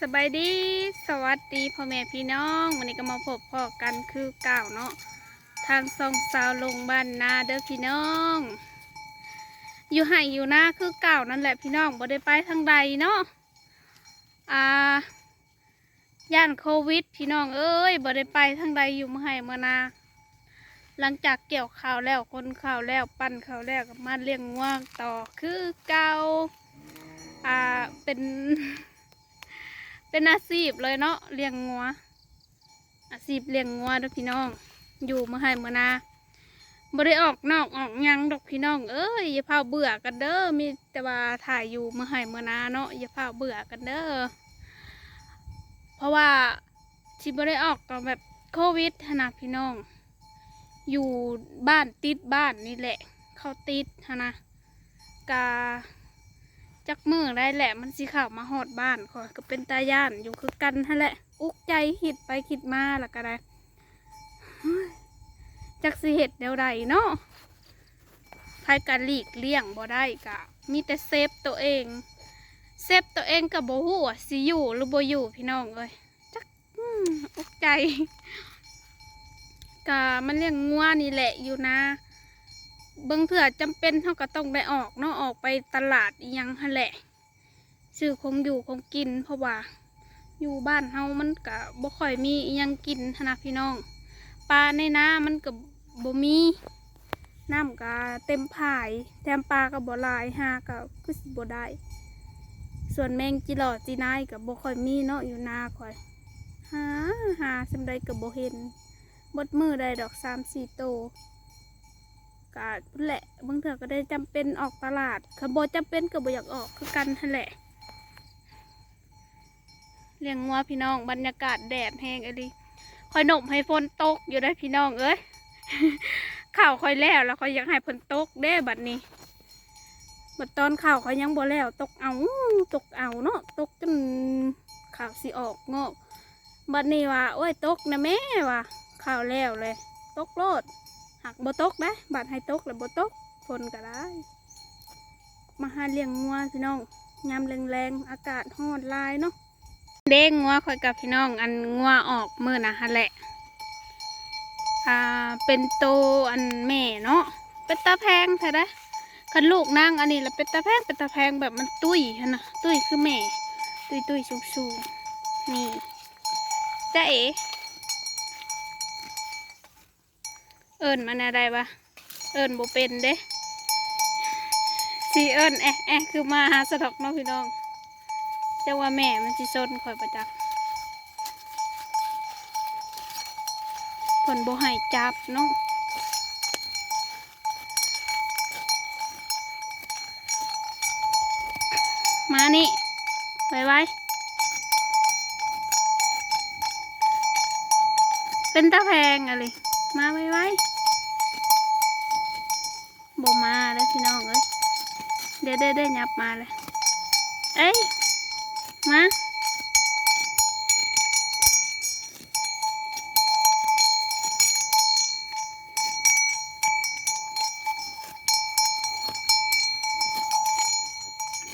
สบายดีสวัสดีพ่อแม่พี่น้องวันนี้ก็มาพบพ่อกันคือเก่าเนาะทางซองสาวลงบ้านนาเด้อพี่น้อง อยู่ห่อยู่หน้าคือเก่านั่นแหละพี่น้องบ่ได้ไปทางใดเนาะอ่าย่านโควิด พี่น้องเอ้ยบ่ได้ไปทางใดอยู่เมื่อไหร่เมื่อนา หลังจากเกี่ยวข้าวแล้วคนข้าวแล้วปั้นข้าวแล้วก็มาเลี้ยงง่วงต่อคือเก่าอ่าเป็น เป็นอาชีพเลยเนาะเลี้ยงงัว อาชีพเลี้ยงงัวด้อพี่น้อง อยู่เมื่อไหร่เมื่อนาบ่ได้ออกนอกออกยังดอกพี่น้อง เอ้ยอย่าพาเบื่อกันเด้อมีแต่ว่าถ่ายอยู่เมื่อไหร่เมื่อนาเนาะอย่าพาเบื่อกันเด้อเพราะว่าที่บ่ได้ออกก็แบบโควิดหนนะพี่น้อง อยู่บ้านติดบ้านนี่แหละ เขาติดหั้นนะกา จักมือได้แหละ มันสิเข่าวมาหอดบ้านขอยก็เป็นตาย่านอยู่คือกันนั่นแหละ อุกใจคิดไปคิดมาแล้วก็ได้จักสิเห็ดเดียวใดเนาะภายการหลีกเลี่ยงบ่ได้กะ มีแต่เซฟตัวเอง เซฟตัวเองกับโบหูว่าสิอยู่หรือบ่อยู่พี่น้องเอ้ยจักอุกใจกะมันเลี้ยงงัวนี่แหละอยู่นะ เบิ่งเถื่อจำเป็นเท่าก็ต้องได้ออกเนาะออกไปตลาดยังแหละซื้อคงอยู่คงกิน เพราะว่า อยู่บ้านเฮามันก็บ่ค่อยมียังกินฮนนะพี่น้องปลาในน้ามันก็บ่มีน้ำก็เต็มผายแถมปลาก็บ่ลายหาก็คือสิบ่ได้ ส่วนแมงจิหลอดจีนายก็บ่ค่อยมีเนาะอยู่นาค่อยหาหาสำใดก็บ่เห็นบดมือได้ดอก3-4โตว ก็แหละบางเถื่อก็ได้จำเป็นออกตลาดขบจำเป็นก็บ่อยากออกคือกันนั่นแหละเลี้ยงงัวพี่น้องบรรยากาศแดดแห้งไอ้ดิคอยหนมให้ฝนตกอยู่ได้พี่น้องเอ้ยข่าวคอยแล้วแล้วคอยอยากให้ฝนตกเด้บัดนี้บัดตอนข่าวคอยยังบ่แล้วตกเอาตกเอาเนาะตกจนข่าวสิออกงอกบัดนี้ว่าโอ้ยตกนะแม่ว่าข่าวแล้วเลย ตกโลด หักบตกได้บาดให้ตกแล้วบตกฝนก็ได้ มาหาเลี้ยงงัวพี่น้องยามแรงๆอากาศร้อนลายเนาะเด้งงัวคอยกับพี่น้อง อันงัวออกมือนะฮะแหละอ่าเป็นโตอันแม่เนาะเป็นตาแพงใช่ไหมคันลูกนางอันนี้แหละเป็นตาแพงเป็นตาแพงแบบมันตุ้ยฮะนะตุ้ยคือแม่ ตุ้ยตุ้ยสูงสูงๆนี่จ้าเอ๋ เอิญมันอะไรวะเอิญโบเป็นเด้สีเอิญแอะแอะคือมาหาสะดอกเน้องพี่น้องเจ้าว่าแม่มันสิซนคอยประจักผลโบหายจับเนาะมานี่ไว้ไว้เป็นตาแพงอะไร มาไว้ไว้โบมาแล้วพี่น้องเอ้ยเดี๋ยวเดี๋ยวเดี๋ยวยับมาเลย เอ้ย มา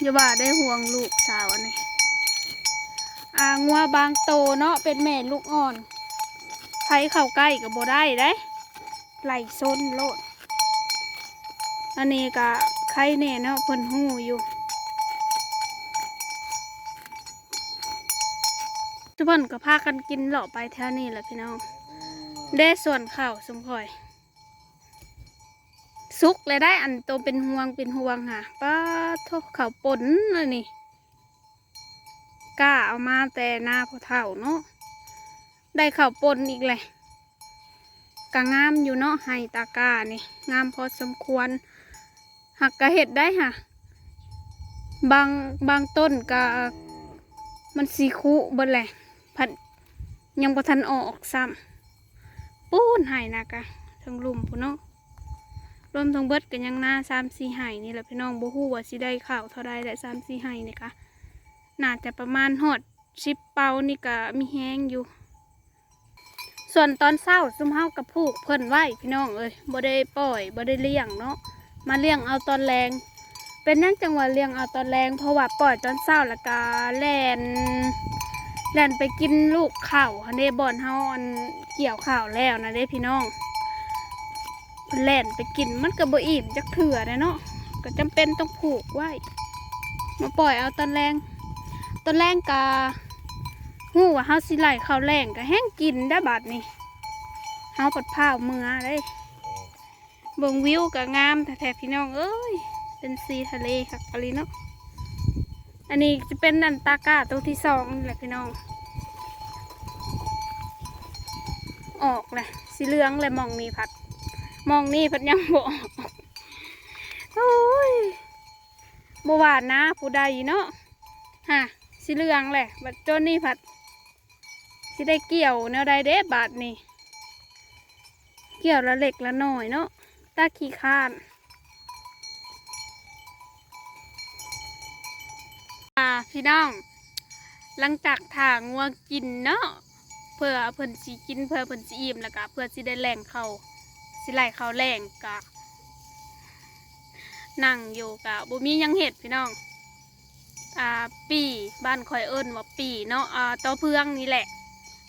อย่าว่าได้ห่วงลูกสาวนนี้อ่างัวบางโตเนาะเป็นแม่ลูกอ่อน ใครเข้าใกล้กับโบได้ได้ไหลซนโลด อันนี้ก็ใครเนี่เนาะเพิ่นหูอยู่ทุกคนก็พากันกินหล่อไปแถวนี้แหละพี่น้องได้ส่วนข้าวสมคอยสุกเลยได้อันโตเป็นห่วงเป็นห่วงค่ะป้าทกข้าวปนเลยนี่กล้าเอามาแต่หน้าพอเท่าเนาะ ได้ข้าวปนอีกเลยกะงามอยู่เนาะไฮตากานี่งามพอสมควร หักกะเห็ดได้ค่ะ บางบางต้นกะมันสีคุบดแหละพัดยังบ่ทันออกซ้ำปูนไห้นะกะทั้งลุ่มพูนเนาะรวมทั้งเบิดกันยังหน้าสามสี่ไห้นี่แหละพี่น้องบ่ฮู้ว่าสิได้ข่าวเท่าใดได้สามสี่ไห้นี่คะน่าจะประมาณหอดชิปเปานี่กะมีแห้งอยู่ ส่วนตอนเศร้าซุมเฮากับผูกเพิ่นไว้พี่น้องเอ้ยบ่ได้ปล่อยบ่ได้เลี้ยงเนาะมาเลี้ยงเอาตอนแรง เป็นนั่นจังหวะเลี้ยงเอาตอนแรงเพราะว่าปล่อยตอนเศร้าแล้วก็แล่นแล่นไปกินลูกข้าวฮันเดบอนเฮาอันเกี่ยวข้าวแล้วนะเด้พี่น้องแล่นไปกินมันก็บ่อิ่มจักเถื่อเลยเนาะก็จำเป็นต้องผูกไว้ มาปล่อยเอาตอนแรง ตอนแรงกา หูว่าเฮาสิไล่ข้าวแรงก็แห้งกินได้บาดนี้เฮาปัดผ้าเมือเลยเบิ่งวิวก็งามแท้ๆพี่น้องเอ้ยเป็นสีทะเลคักะไรเนาะอันนี้จะเป็นนันตากาตัวที่สองนี่แหละพี่น้อง ออกเลยสีเหลืองเลยมองนี่ผัด มองนี่ผัดยังบอกโอ้ยบหวานนะผู้ใดเนาะฮะสีเหลืองแหละบัดจนนี่ผัด สิได้เกี่ยวแนวใดเด้บาดนี่ เกี่ยวละเล็กละหน่อยเนาะตาขี้ข้านอ่าพี่น้อง หลังจากถางงัวกินเนาะเพื่อเพิ่นสิกินเพื่อเพิ่นสิอิ่มแล้วก็เพื่อสิได้แรงเขาสิไหลเขาแรงกะนั่งอยู่กะบ่มียังเห็ดพี่น้อง อ่าปีบ้านคอยเอิ้นว่าปีเนาะอ่าตอเพืองนี่แหละ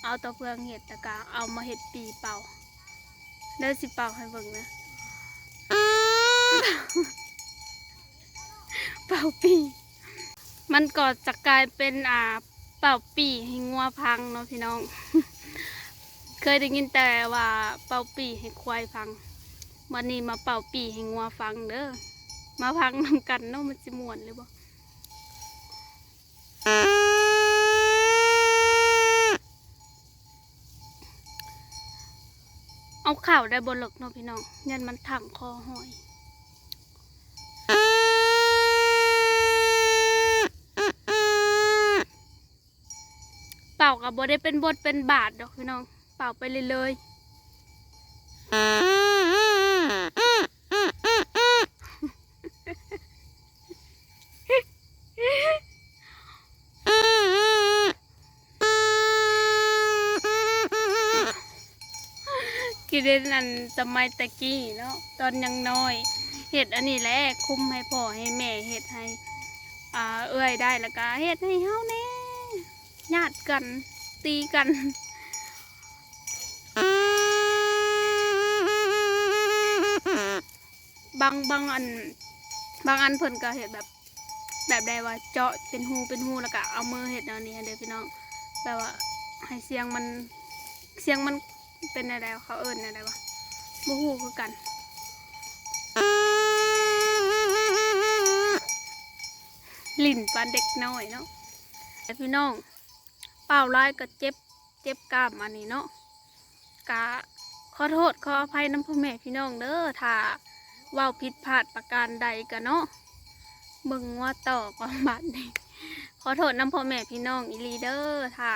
เอาตอเพืองเห็ดแล้วก็เอามาเห็ดปีเป่าเด้อสิเป่าให้เบิ่งนะเป่าปี มันก็จะกลายเป็นอ่าเป่าปีให้งัวพังเนาะพี่น้อง เคยได้ยินแต่ว่าเป่าปีให้ควายพังวันนี้มาเป่าปีให้งัวฟังเด้อมาพังนำกันเนาะมันจะม่วนเลยบ่ เอาข่าวได้บนหลกเนาะพี่น้องยันมันถังคอหอยเป่ากับบได้เป็นบทเป็นบาทดอกพี่น้อง เป่าไปเลยเลย กินเด่นอันสมัยตะกี้เนาะตอนยังน้อยเห็ดอันนี้แหละคุ้มให้พ่อให้แม่เห็ดให้อ่าเอื้อยได้แล้วก็เฮ็ดให้เฮาแน่ญาติกันตีกันบางบางอัน บางอันเพิ่นก็เฮ็ดแบบ แบบใดว่าเจาะเป็นหูเป็นหูแล้วก็เอามือเฮ็ดแนวนี้เด้อพี่น้องแบบว่าให้เสียงมันเสียงมัน เป็นอะไรเขาเอิ้นอะไรวะบ่ฮู้คือกัน ลิ่นปานเด็กน้อยเนาะพี่น้อง เป่าร้ายก็เจ็บ เจ็บกล้ามอันนี้เนาะกะขอโทษขออภัยน้ำพ่อแม่พี่น้องเด้อถ้าว้าผิดพลาดประการใดกันเนาะเบิ่งว่าต่อก่อนบัดนี้ขอโทษน้ำพ่อแม่พี่น้องอีลีเดอร์ถ้า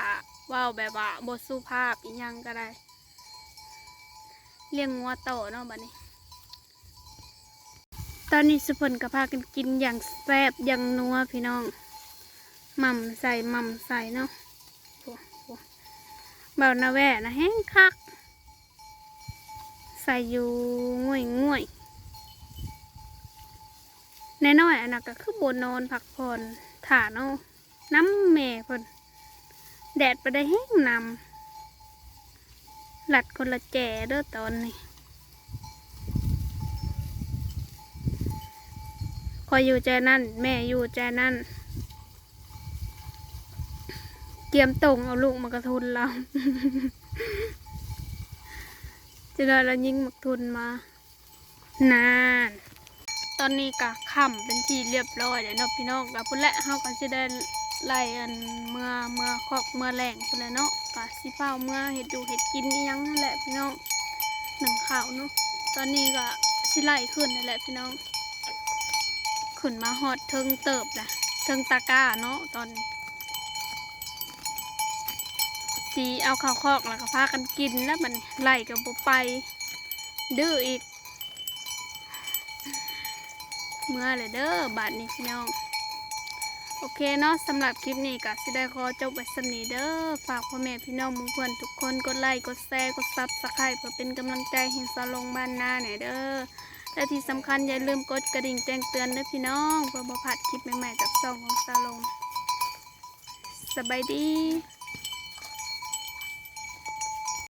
ว้าแบบว่าบทสุภาพอีหยังก็ได้ เลี้ยงงัวโตเนาะบัดนี้ ตอนนี้สุพลก็พากันกินอย่างแซ่บอย่างนัวพี่น้องหม่ำใส่หม่ำใส่เนาะเบาหนาแว่นะแห้งคัก ใส่อยู่ง่วยง่วยแน่น้อยๆอันนั้นก็คือบนนอนพักผ่อนถ่านเนาะน้ำแม่พ่นแดดไปได้แห้งนำ หลัดคนละแจเด้อตอนนี้คอยอยู่ใจนั่น แม่อยู่ใจนั่น เตรียมตรงเอาลูกมากระทุนเรา จะได้เรายิงมักทุนมา นาน ตอนนี้กะค่ำเป็นที่เรียบร้อยเดี๋ยวนาะพี่น้องกะพุ่นและเฮาก็จะได้ ไล่อันเมื่อเมื่อคอกเมื่อแหล่งพุ่นแหละเนาะกะสิเฝ้าเมื่อเห็ดอยู่เห็ดกินอีหยังนั่นแหละพี่น้องหนึ่งข่าวเนาะตอนนี้ก็สิไล่ขึ้นนั่นแหละพี่น้องขึ้นมาฮอดเทิงเติบแหละเทิงตะก้าเนาะตอนนี้สีเอาข้าวคอกแล้วก็พากันกินแล้วมันไล่กับบุไปดื้ออีก เมื่อเลยเด้อบาทนี้พี่น้อง โอเคเนาะสำหรับคลิปนี้ก็สิได้ขอจบไว้สำนีเด้อฝากพ่อแม่พี่น้องมุงเพื่อนทุกคนกดไลค์กดแชร์กดซับสไครต์เพื่อเป็นกำลังใจให้สาลงบ้านนาหน่อยเด้อและที่สำคัญอย่าลืมกดกระดิ่งแจ้งเตือนด้วยพี่น้องเพื่อบ่พลาดคลิปใหม่ๆจากช่องของซาลงสบายดี